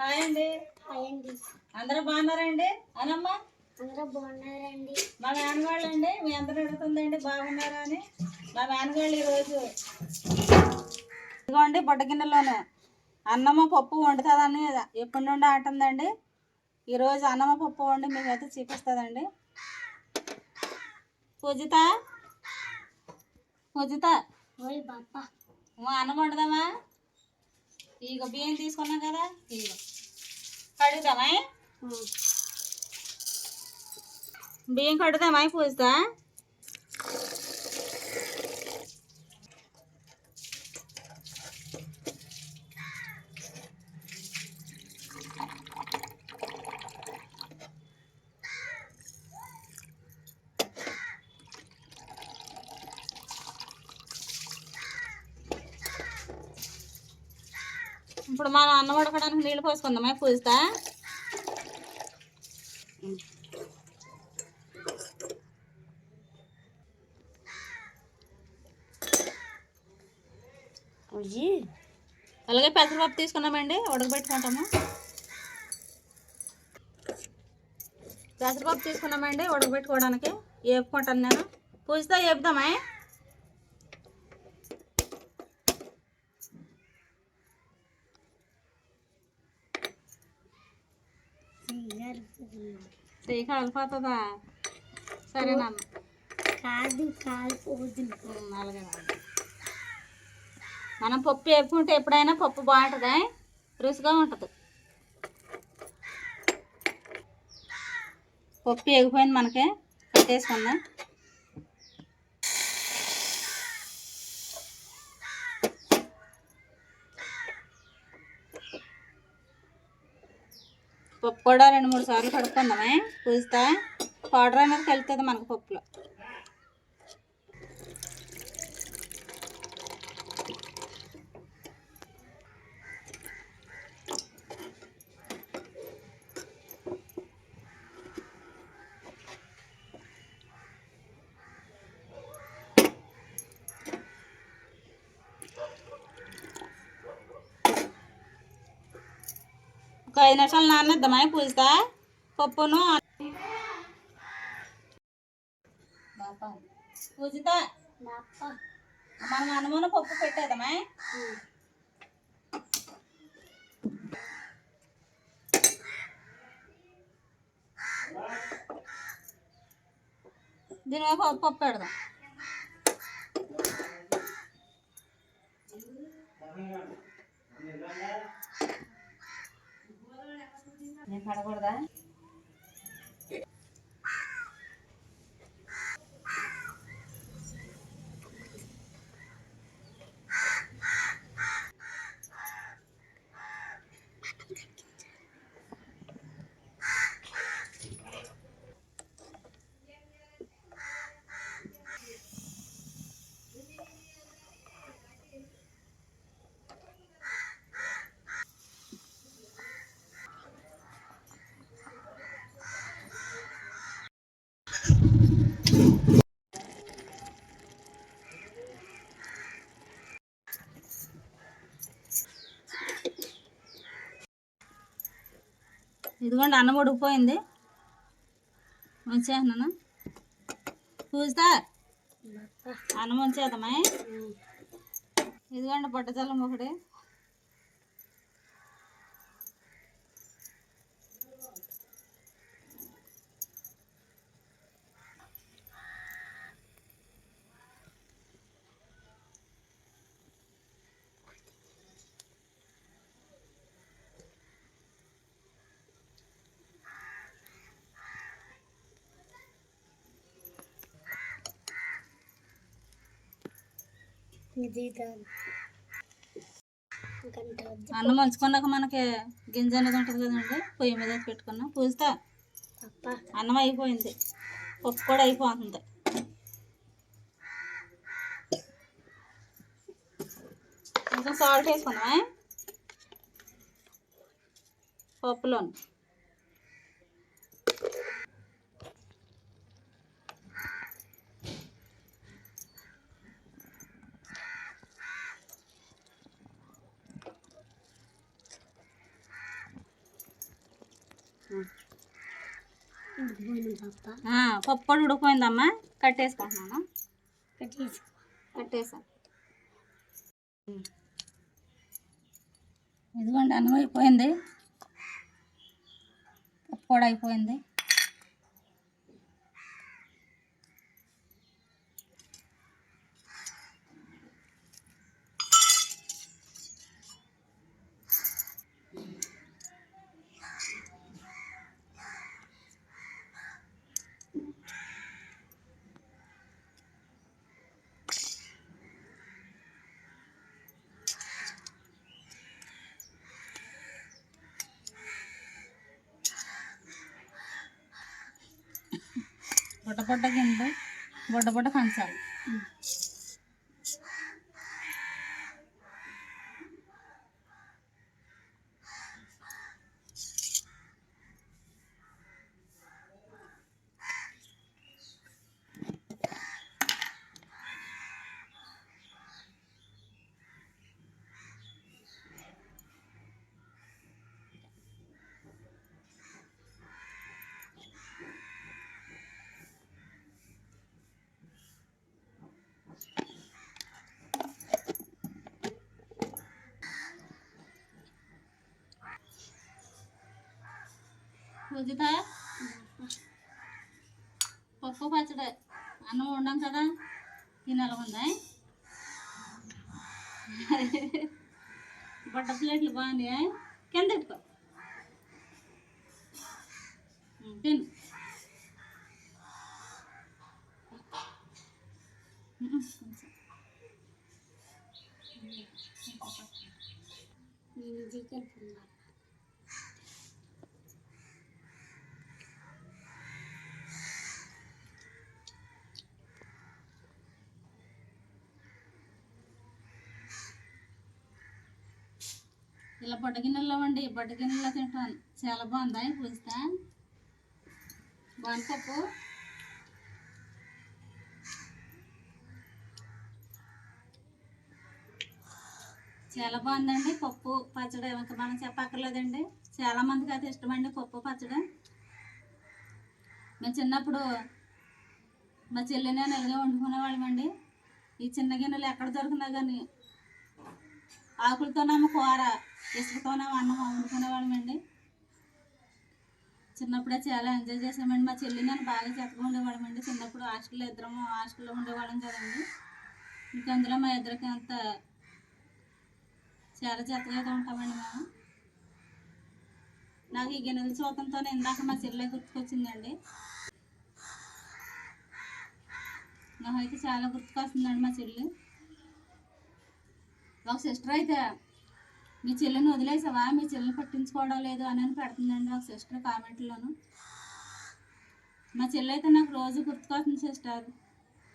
Hi అండి. Hi అండి. అందరూ బాగున్నారండి? అనమ్మ? అందరూ బాగున్నారండి. మా మేనగాళ్ళు అండి మీ అందరూ అడుగుతుందండి బాగున్నారా అని. మా మేనగాళ్ళు ఈరోజు ఇదిగోండి బుడ్డ గిన్నెలోనే. అన్నమ్మ పప్పు వండుతుందని ఎప్పటి నుండి ఆటుందండి ఈరోజు అన్నమ్మ పప్పు వండి మీకైతే చూపిస్తుందండి. పూజిత? పూజిత? మా అన్నం వండుదామా? ఇక బియ్యం తీసుకున్నాం కదా ఇక కడుగుదామా బియ్యం కడుగుదామా పూజిత ఇప్పుడు మనం అన్నం ఉడకడానికి నీళ్ళు పోసుకుందామా? పూజిత అలాగే పెసరపప్పు తీసుకున్నామండి. ఉడకబెట్టుకుంటాము. పెసరపప్పు తీసుకున్నామండి ఉడకబెట్టుకోవడానికి. వేపుకుంటాను నేను. పూజితో వేపుదామా కాలిపోతుందా సరేనమ్మ కాదు కాలిపోతుంది ఉమ్, అలాగే మనం పప్పు వేపుకుంటే ఎప్పుడైనా పప్పు బాగుంటుంది? రుచిగా ఉంటుంది. పప్పు ఎగిపోయింది మనకి. కట్టేసుకుందాం. పప్పు కూడా రెండు మూడు సార్లు కడుక్కుందామే. పూజితా పౌడర్ అనేది కలుగుతుంది మనకు పప్పులో. ఐదు నిమిషాలు నానేద్దామా పూజితా పప్పును? పూజిత? మనం అన్నమున పప్పు పెట్టేద్దామా? దీని మీద పప్పు పప్పు పెడదాం. నేను పడకూడదా ఇదిగోండి అన్నం ఉడికిపోయింది. ఉంచేస్తున్నాను బాప్ప అన్నం ఉంచేద్దామా ఇదిగోండి బుట్టజల్లం ఒకటి. అన్నం మంచుకున్నాక మనకి గింజ అనేది ఉంటుంది కదండి పొయ్యి మీద పెట్టుకున్నాం. పూజితా అన్నం అయిపోయింది. పప్పు కూడా అయిపోతుంది. కొంచెం సాల్ట్ వేసుకున్నామా పప్పులో పప్ప పప్పు ఉడికిపోయిందమ్మా. కట్టేసుకుంటున్నాను కట్టేసి. కట్టేసాను ఇదిగోండి అన్నం అయిపోయింది. పప్పు కూడా అయిపోయింది. బుట్ట బుట్ట కింద బుట్ట బుట్ట కంచాలి రుచిత పప్పు పచ్చడి. అన్నం వండాం కదా? తినాలకుందా బట్ట ప్లేట్లు బాగున్నాయి? కింద పెట్టుకో. తిను. చికెన్ తిన్నా ఇలా బొడ్డ గిన్నెల్లో వండి బొడ్డ గిన్నెలో తింటాను. చాలా బాగుందా? పూజిత బాగుంది పప్పు? చాలా బాగుందండి పప్పు పచ్చడి. ఇంకా మనం చెప్పక్కర్లేదండి. చాలా మందికి అయితే ఇష్టమండి పప్పు పచ్చడి. మేము చిన్నప్పుడు మా చెల్లి నేను ఇలాగే వండుకునేవాళ్ళమండి. ఈ చిన్న గిన్నెలు ఎక్కడ దొరికినా కానీ ఆకులతోనేమో కూర ఇసుకతోనేమో అన్నం వండుకునేవాళ్ళమండి చిన్నప్పుడే చాలా ఎంజాయ్ చేసామండి మా చెల్లి నేను బాగా చెత్తగా ఉండేవాళ్ళమండి. చిన్నప్పుడు హాస్టల్లో ఇద్దరము హాస్టల్లో ఉండేవాళ్ళం కదండి. ఇంకా అందులో మా ఇద్దరికి అంత చాలా చెత్తగా ఉంటామండి మేము. నాకు ఈ గిన్నెల చూతంతోనే ఇందాక మా చెల్లె గుర్తుకొచ్చిందండి. నాకైతే చాలా గుర్తుకొస్తుందండి మా చెల్లి. ఒక సిస్టర్ అయితే మీ చెల్లెని వదిలేసావా? మీ చెల్లెని పట్టించుకోవడం లేదు అని అని పెడుతుందండి ఒక సిస్టర్ కామెంట్లోను. మా చెల్లె అయితే నాకు రోజు గుర్తుకొస్తుంది సిస్టర్.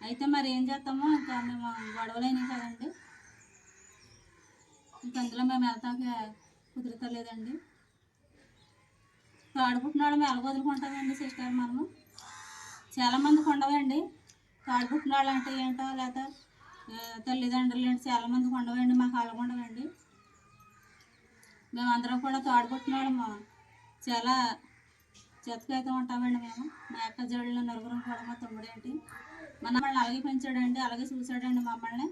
అయితే మరి ఏం చేస్తామో ఇంకా మేము గొడవలైనవి కదండి. ఇంకా అందులో మేము వెళ్తాక కుదురుతలేదండి. తాడుపుట్టినాడు మేము ఎలా వదులుకుంటామండి సిస్టర్ మనము? చాలామందికి ఉండవండి. తాడుపుట్టినాళ్ళు అంటే ఏంటో లేదా తల్లిదండ్రులు చాలామంది చాలామందికి ఉండవండి మాకు అలాగొండవండి మేమందరం కూడా తోడబుట్టినాడము చాలా చెత్తకైతే ఉంటామండి మేము. మా యొక్క జోళ్ళు నలుగురం కూడా మా తమ్ముడేంటి? మన మమ్మల్ని అలాగే పెంచాడండి అలాగే చూశాడండి మమ్మల్ని.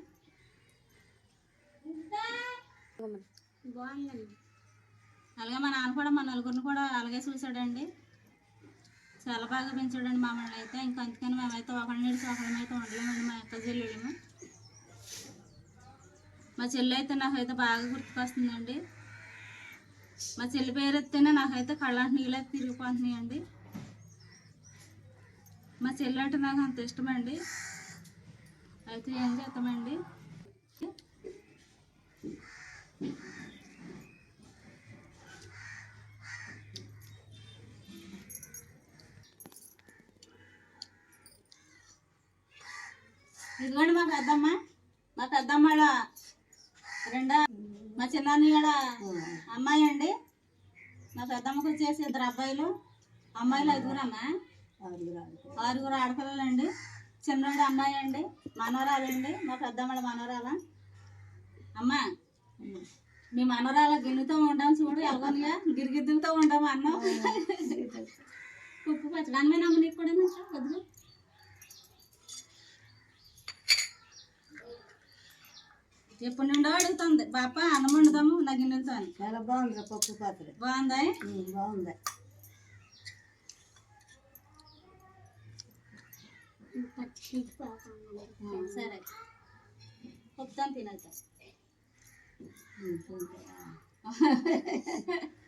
అలాగే మా నాన్న కూడా మా నలుగురిని కూడా అలాగే చూసాడండి చాలా బాగా పెంచాడండి మమ్మల్ని అయితే. ఇంకా అందుకని మేమైతే ఒకరి నీడిసి ఒకరిని అయితే ఉండలేమండి మా అక్క చెల్లెళ్ళము మా చెల్లి అయితే నాకైతే బాగా గుర్తుకొస్తుందండి. మా చెల్లి పేరు ఎత్తేనే నాకైతే కళ్ళంటి నీళ్ళు అయితే తిరిగిపోతున్నాయండి. మా చెల్లి అంటే నాకు అంత ఇష్టమండి. అయితే ఏం చేస్తామండి ఇదిగోండి మా పెద్దమ్మ. మా పెద్దమ్మ వాళ్ళ రెండో మా చిన్నాన్ని కూడా అమ్మాయి అండి. మా పెద్దమ్మకి వచ్చేసి ఇద్దరు అబ్బాయిలు. అమ్మాయిలు ఐదుగురు అమ్మ. ఆరుగురు ఆడపిల్లలు అండి. చిన్నోడు అమ్మాయి అండి. మనవరాలు అండి. మా పెద్దమ్మల మనవరాల. అమ్మ మీ మనరాల గిన్నెతో ఉండం చూడు ఎలాగోనిగా గిరిగిద్దులతో ఉండం అన్నం. ఉప్పు పచ్చడి. అన్నీ నమ్మ నీకు కూడా వద్దు ఎప్పటి నుండో అడుగుతుంది పాప అన్నం వండుదాము నా గిన్నెలతో అని చాలా బాగుంది పప్పు పాత్ర. బాగుందా? బాగుంది. సరే. ఉమ్, తింటా.